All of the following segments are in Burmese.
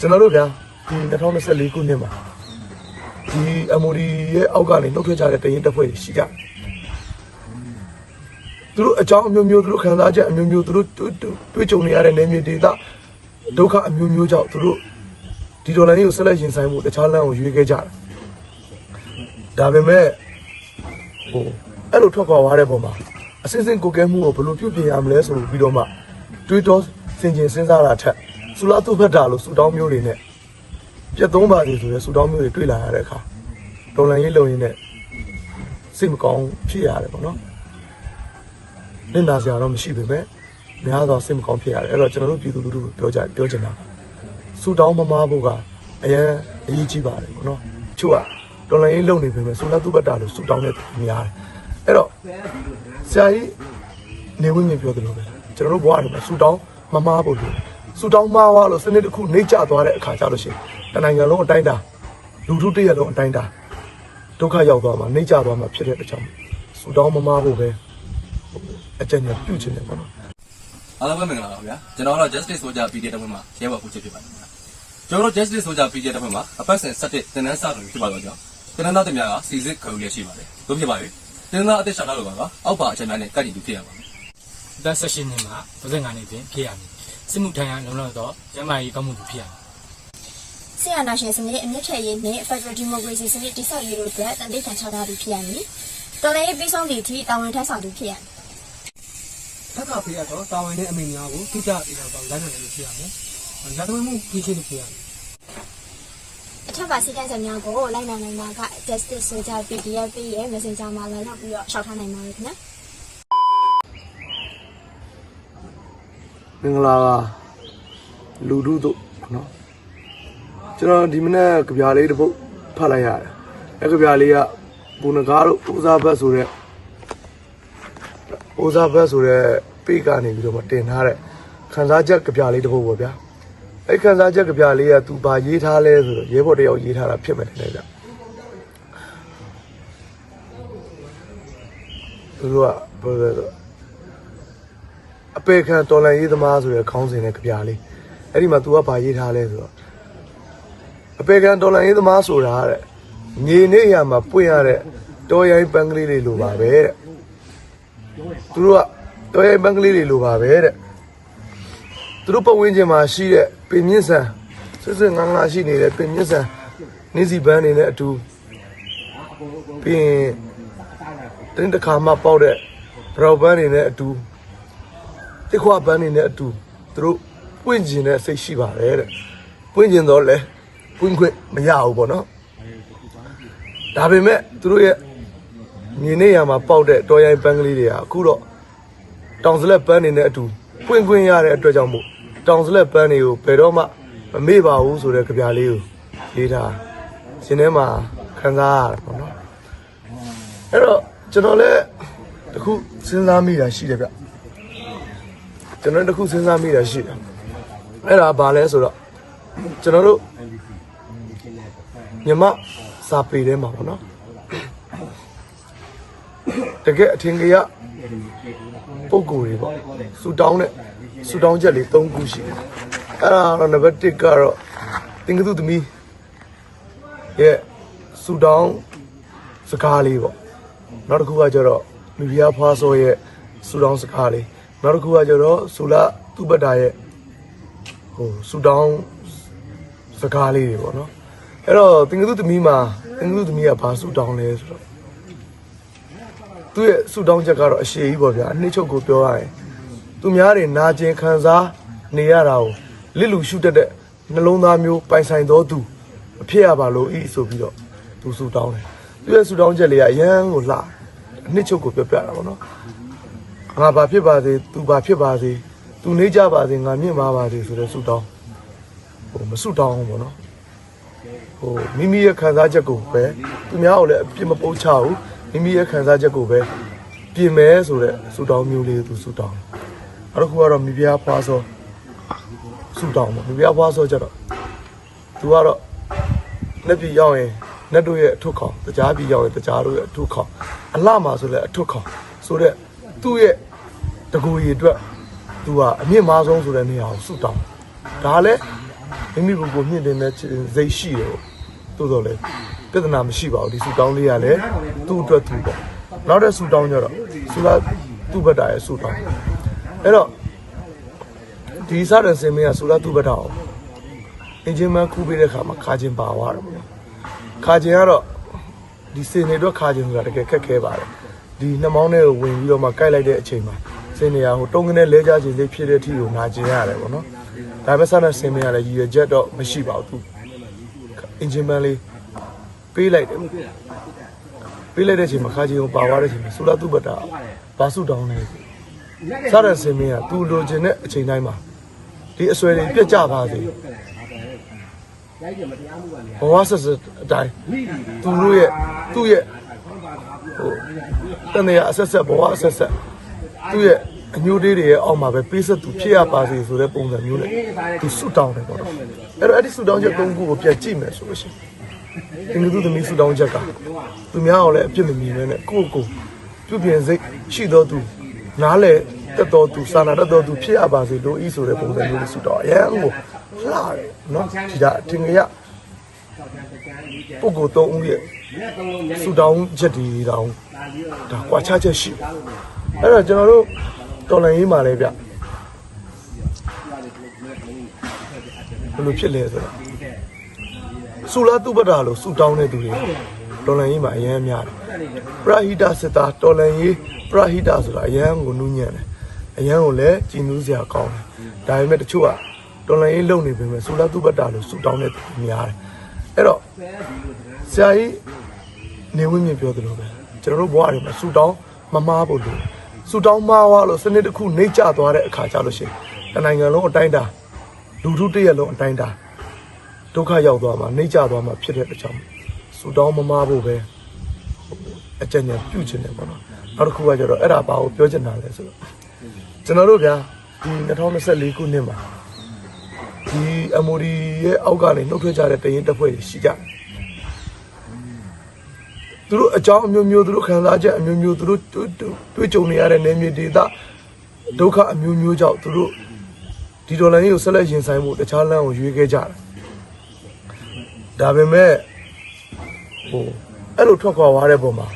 ကျွန်တော်တို့ဗျာဒီ2024ခုနှစ်မှာဒီ MOD ရဲ့အောက်ကနေနှုတ်ထွက်ကြတဲ့တရင်တပ်ဖွဲ့တွေရှိကြတယ်သူတို့အကြောင်းအမျိုးမျိုးသူတို့ခံစားချက်အမျိုးမျိုးသူတို့တွေ့ကြုံနေရတဲ့နေမြေဒေသဒုက္ခအမျိုးမျိုးကြောင့်သူတို့ဒီဒေါ်လာကြီးကိုဆက်လက်ရင်ဆိုင်မှုတခြားလမ်းကိုရွေးခဲ့ကြတယ်ဒါပေမဲ့ဟိုအဲ့လိုထွက်ခွာသွားတဲ့ပုံမှာအစစ်စစ်ကိုကဲမှုကိုဘယ်လိုပြုပြင်ရမလဲဆိုပြီးတော့မှတွေးတောစင်ကျင်စဉ်းစားတာထက် ဆူလာတုဖက်တာလို့ဆူတောင်းမျိုးတွေနဲ့ပြတ်သုံးပါစီဆိုရဲဆူတောင်းမျိုးတွေတွေ့လာရတဲ့အခါဒေါ်လာကြီးလုံရင်းနဲ့စိတ်မကောင်းဖြစ်ရတယ်ပေါ့နော်လင်နာစရာတော့မရှိပေမဲ့များသောစိတ်မကောင်းဖြစ်ရတယ်အဲ့တော့ကျွန်တော်တို့ပြည်သူလူထုကိုပြောကြပြောချင်တာဆူတောင်းမမားဖို့ကအရင်အရေးကြီးပါတယ်ပေါ့နော်ချို့ကဒေါ်လာကြီးလုံနေပေမဲ့ဆူလာတုဖက်တာလို့ဆူတောင်းတဲ့များတယ်အဲ့တော့ဆရာကြီးနေဝင်မြင်ပြောတယ်လို့ပဲကျွန်တော်တို့ဘဝတွေမှာဆူတောင်းမမားဖို့လို့ ဆူတောင်းမားသွားလို့စနစ်တစ်ခုနှိမ့်ကျသွားတဲ့အခါကျလို့ရှိရင်တနိုင်ငံလုံးအတိုင်းတာလူထုတရက်လုံးအတိုင်းတာဒုက္ခရောက်သွားမှာနှိမ့်ကျသွားမှာဖြစ်တဲ့အကြောင်းဆူတောင်းမမားဖို့ပဲအကြံဉာဏ်ပြုချင်တယ်ပေါ့နော်အားလုံးပဲမင်္ဂလာပါဗျာကျွန်တော်ကတော့ Justice Soldier PDF တပ်ဖွဲ့မှာရဲဘော်ကိုချစ်ဖြစ်ပါတယ်ခင်ဗျာကျွန်တော်တို့ Justice Soldier PDF တပ်ဖွဲ့မှာအပတ်စဉ်7တင်နန်းစတွင်ဖြစ်ပါတော့ကြောင်းတင်နန်းသားတင်များကစီစစ်ခုံရရှိပါတယ်တို့ဖြစ်ပါပြီတင်နန်းသားအသက်ရှာလာလို့ပါကအောက်ပါအချက်များနဲ့ကတ်တီတူဖြစ်ရပါမယ်အသက်16နှစ်မှ35နှစ်တွင်ဖြစ်ရမည် စစ်မှုထမ်းရလုံလောက်သောကျန်းမာရေးကောင်းမှုဖြစ်ရမည်ဆရာနာရှင်စနစ်အမြင့်ထက်ရေးနဲ့ Federal Democracy စနစ်တိဆောက်ရေးတို့အတွက်တန်တိတ်ခံချထားသူဖြစ်ရမည်။တော်လည်းပြီးဆုံးသည့်အထိတာဝန်ထမ်းဆောင်သူဖြစ်ရမည်ထပ်ခါပေးရတော့တာဝန်နဲ့အမိန့်များကိုထိကြပြီးတော့လမ်းနိုင်လို့ဖြစ်ရမယ်။လက်သွင်းမှုဖြစ်ချင်းဖြစ်ရမယ်။အထက်ပါစီကံစံများကိုလိုက်နိုင်နိုင်တာက Justice Soldier PDF ရဲ့ Messenger မှာလာရောက်ပြီးတော့ရှောက်ထားနိုင်ပါတယ်ခင်ဗျာ။ မင်္ဂလာပါလူထုတို့နော်ကျွန်တော်ဒီမနေ့ကြပြားလေးတစ်ပုတ်ဖတ်လိုက်ရတယ်အဲကြပြားလေးကဘူနကားတို့ဦးစားဘတ်ဆိုတဲ့ဦးစားဘတ်ဆိုတဲ့ပေကနေပြီးတော့မှတင်ထားတဲ့ခန်းစားချက်ကြပြားလေးတစ်ပုတ်ပေါ့ဗျာအဲခန်းစားချက်ကြပြားလေးကသူဘာရေးထားလဲဆိုတော့ရဲဘော်တယောက်ရေးထားတာဖြစ်မယ်တဲ့ဗျသူတို့ကဘယ်လိုလဲဆိုတော့ အပေခံတော်လန်ရေးသမားဆိုတဲ့ခေါင်းစဉ်နဲ့ကြပြလေးအဲ့ဒီမှာ तू ကဗာရေးထားလဲဆိုတော့အပေခံတော်လန်ရေးသမားဆိုတာတဲ့ညီနေရမှာပွင့်ရတဲ့တော်ရိုင်းပန်းကလေးတွေလိုပါပဲတဲ့သူတို့ကတော်ရိုင်းပန်းကလေးတွေလိုပါပဲတဲ့သူတို့ပတ်ဝန်းကျင်မှာရှိတဲ့ပင်မြင့်ဆန်ဆွဆွငါးငါးရှိနေတဲ့ပင်မြင့်ဆန်နေစီပန်းနေနဲ့အတူပြီးရင်တင်းတစ်ခါမှပေါက်တဲ့ဘရောပန်းနေနဲ့အတူ တစ်ခွာပန်းနေတဲ့အတူသူတို့ပွင့်ကျင်တဲ့စိတ်ရှိပါတယ်တဲ့ပွင့်ကျင်တော့လဲပွင့်ခွင့်မရဘူးပေါ့နော်ဒါပေမဲ့သူတို့ရဲ့မြင်နေရမှာပေါက်တဲ့တော်ရိုင်းပန်းကလေးတွေကအခုတော့တောင်စလက်ပန်းနေတဲ့အတူပွင့်ခွင့်ရတဲ့အတွက်ကြောင့်မို့တောင်စလက်ပန်းတွေကိုဘယ်တော့မှမမေ့ပါဘူးဆိုတဲ့ကြပြလေးကိုရေးထားရှင်ထဲမှာခံစားရတယ်ပေါ့နော်အဲ့တော့ကျွန်တော်လည်းတခုစဉ်းစားမိတာရှိတယ်ဗျ ကျွန်တော်တခုစဉ်းစားမိတာရှိတယ်အဲ့ဒါဘာလဲဆိုတော့ကျွန်တော်တို့မြမစာပေထဲမှာပေါ့နော်တကယ်အထင်ကြီးပုံကိုယ်တွေပေါ့ဆူတောင်းတဲ့ဆူတောင်းချက်လေး၃ခုရှိတယ်အဲ့ဒါတော့နံပါတ်1ကတော့တင်ကသူသမီးရဲ့ဆူတောင်းစကားလေးပေါ့နောက်တစ်ခုကကျတော့မိဖုရားဖွားစောရဲ့ဆူတောင်းစကားလေး နောက်တစ်ခုကကျတော့ဆူလာသူပတ္တာရဲ့ဟိုဆူတောင်းစကားလေးတွေပေါ့နော်အဲ့တော့တင်ကသူသမီးမှာတင်ကသူသမီးကဘာဆူတောင်းလဲဆိုတော့သူ့ရဲ့ဆူတောင်းချက်ကတော့အရှိကြီးပေါ့ဗျာအနှစ်ချုပ်ကိုပြောရရင်သူများတွေနာကျင်ခံစားနေရတာကိုလစ်လူရှုတတ်တဲ့နှလုံးသားမျိုးပိုင်ဆိုင်တော်သူအဖြစ်ရပါလို့ဤဆိုပြီးတော့သူဆူတောင်းတယ်သူရဲ့ဆူတောင်းချက်လေးကအရန်ကိုလှအနှစ်ချုပ်ကိုပြောပြတာပေါ့နော် ငါဘာဖြစ်ပါစေသူဘာဖြစ်ပါစေသူနေကြပါစေငါမြင့်ပါပါစေဆိုတဲ့ဆုတောင်းဟိုမဆုတောင်းဘူးပေါ့နော်ဟိုမိမိရဲ့ခံစားချက်ကိုပဲသူများကိုလည်းအပြစ်မပုတ်ချဘူးမိမိရဲ့ခံစားချက်ကိုပဲပြင်မဲဆိုတဲ့ဆုတောင်းမျိုးလေးသူဆုတောင်းအဲ့တော့ခုကတော့မိဖုရားဖွားစောဆုတောင်းပေါ့မိဖုရားဖွားစောကြတော့သူကတော့လက်ပြရောက်ရင်လက်တို့ရဲ့အထုခေါင်တကြားပြရောက်ရင်တကြားတို့ရဲ့အထုခေါင်အလှမှာဆိုလဲအထုခေါင်ဆိုတဲ့သူ့ရဲ့ တကူရီအတွက်သူကအမြင့်မားဆုံးဆိုတဲ့နေရာကိုစုတောင်းဒါလည်းမိမိကိုယ်ကိုမြင့်တင်တဲ့စိတ်ရှိတယ်တိုးတော့လေပြဿနာမရှိပါဘူးဒီဆူတောင်းလေးကလည်းသူ့အတွက်သူပေါ့နောက်တဲ့ဆူတောင်းကြတော့ဆူလာသူ့ဘက်တာရဲ့ဆူတောင်းအဲ့တော့ဒီစားတဲ့စင်မင်းကဆူလာသူ့ဘက်တာအောင်အင်ဂျင်မန်ခူးပေးတဲ့ခါမှာခါချင်းပါသွားတယ်ပေါ့ခါချင်းကတော့ဒီစင်တွေအတွက်ခါချင်းဆိုတာတကယ်ခက်ခဲပါတယ်ဒီနှမောင်းထဲကိုဝင်ပြီးတော့မှကိုက်လိုက်တဲ့အချိန်မှာ စင်နေရဟိုတုံးကနေလဲကြခြင်းလေးဖြစ်တဲ့အထိကိုနာကျင်ရတယ်ပေါ့နော်ဒါပေမဲ့စားတဲ့စင်မင်းကလည်းရည်ရွယ်ချက်တော့မရှိပါဘူးသူအင်ဂျင်မန်လေးပေးလိုက်တယ်ပေးလိုက်တဲ့အချိန်မှာခါချင်းကိုပါသွားတဲ့အချိန်မှာဆူလာသူ့ဘက်တာဘာစုတောင်းလဲစားတဲ့စင်မင်းကသူလိုချင်တဲ့အချိန်တိုင်းမှာဒီအစွဲတွေပြတ်ကြပါစေဘဝဆက်ဆက်အတိုင်းသူတို့ရဲ့သူ့ရဲ့ဟိုတန်ရအဆက်ဆက်ဘဝအဆက်ဆက် သူ့ရဲ့အညိုတေးတွေရဲ့အောက်မှာပဲပေးဆက်သူဖြစ်ရပါစေဆိုတဲ့ပုံစံမျိုးနဲ့သူဆုတောင်းတယ်ပေါ့နော်အဲ့တော့အဲ့ဒီဆုတောင်းချက်၃ခုကိုပြန်ကြည့်မယ်ဆိုလို့ရှိရင်ဒီလူသမီးဆုတောင်းချက်ကသူများအောင်လည်းအပြစ်မမြင်နဲ့ကိုယ့်ကိုယ်ပြုပြင်စိတ်ရှိတော်သူနားလေတက်တော်သူစာနာတတ်တော်သူဖြစ်ရပါစေလို့ဤဆိုတဲ့ပုံစံမျိုးနဲ့ဆုတောင်းအရန်ကိုလှတယ်နော်ဒီကအထင်ကြီးပုဂ္ဂိုလ်သုံးဦးရဲ့ဆူတောင်းချက်ဒီတောင်းဒါကွာခြားချက်ရှိ အဲ့တော့ကျွန်တော်တို့တော်လန်ရေးမှာလဲဗျဘယ်လိုဖြစ်လဲဆိုတော့ဆူလာတုပ္ပတာလို့ဆူတောင်းတဲ့သူတွေတော်လန်ရေးမှာအရင်များတယ်ပရဟိတစစ်သားတော်လန်ရေးပရဟိတဆိုတာအရင်ကိုနူးညံ့တယ်အရင်ကိုလည်းကြည်နူးစရာကောင်းတယ်ဒါပေမဲ့တချို့ကတော်လန်ရေးလုံနေပြီမဲ့ဆူလာတုပ္ပတာလို့ဆူတောင်းတဲ့သူများတယ်အဲ့တော့ဆရာကြီးနေဝင်းမြင်ပြောသလိုပဲကျွန်တော်တို့ဘဝတွေမှာဆူတောင်းမမားဖို့လို့ ဆူတောင်းမားသွားလို့စနစ်တစ်ခုနှိမ့်ကျသွားတဲ့အခါကျလို့ရှိရင်တနိုင်ငံလုံးအတိုင်းတာလူထုတစ်ရက်လုံးအတိုင်းတာဒုက္ခရောက်သွားမှာနှိမ့်ကျသွားမှာဖြစ်တဲ့အကြောင်းဆူတောင်းမမားဖို့ပဲအကြံဉာဏ်ပြုချင်တယ်ပေါ့နော်နောက်တစ်ခုကကျတော့အဲ့ဒါဘာကိုပြောချင်တာလဲဆိုတော့ကျွန်တော်တို့ဗျာဒီ2024ခုနှစ်မှာဒီ MOD ရဲ့အောက်ကနေနှုတ်ထွက်ကြတဲ့တရင်တပ်ဖွဲ့တွေရှိကြတယ် သူတို့အကြောင်းအမျိုးမျိုးသူတို့ခံစားချက်အမျိုးမျိုးသူတို့တွေ့ကြုံနေရတဲ့နေမြေဒေသဒုက္ခအမျိုးမျိုးကြောင့်သူတို့ဒီဒေါ်လာကြီးကိုဆက်လက်ရင်ဆိုင်ဖို့တခြားလမ်းကိုရွေးခဲ့ကြတယ်ဒါပေမဲ့ဟိုအဲ့လိုထွက်ခွာသွားတဲ့ပုံမှာ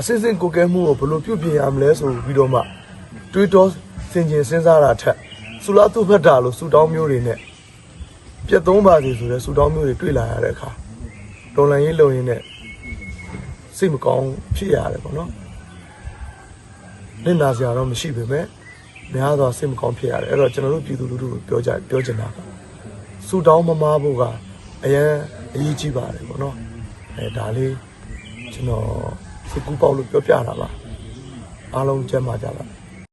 အစစ်စစ်ကိုကဲမှုကိုဘယ်လိုပြုပြင်ရမလဲဆိုပြီးတော့မှတွေးတောစင်ကျင်စဉ်းစားတာထက်ဆူလာတုဖတ်တာလို့ဆူတောင်းမျိုးတွေနဲ့ပြက်သုံးပါစီဆိုတဲ့ဆူတောင်းမျိုးတွေတွေ့လာရတဲ့အခါဒေါ်လာကြီးလုံရင်းနဲ့ စိတ်မကောင်းဖြစ်ရတယ်ပေါ့နော်လက်နာစရာတော့မရှိပေမဲ့များသောစိတ်မကောင်းဖြစ်ရတယ်အဲ့တော့ကျွန်တော်တို့ပြည်သူလူထုကိုပြောကြပြောချင်တာကဆူတောင်းမမားဖို့ကအရန်အရေးကြီးပါတယ်ပေါ့နော်အဲဒါလေးကျွန်တော်စကူပေါက်လို့ပြောပြတာပါအားလုံးကျမ်းပါကြပါ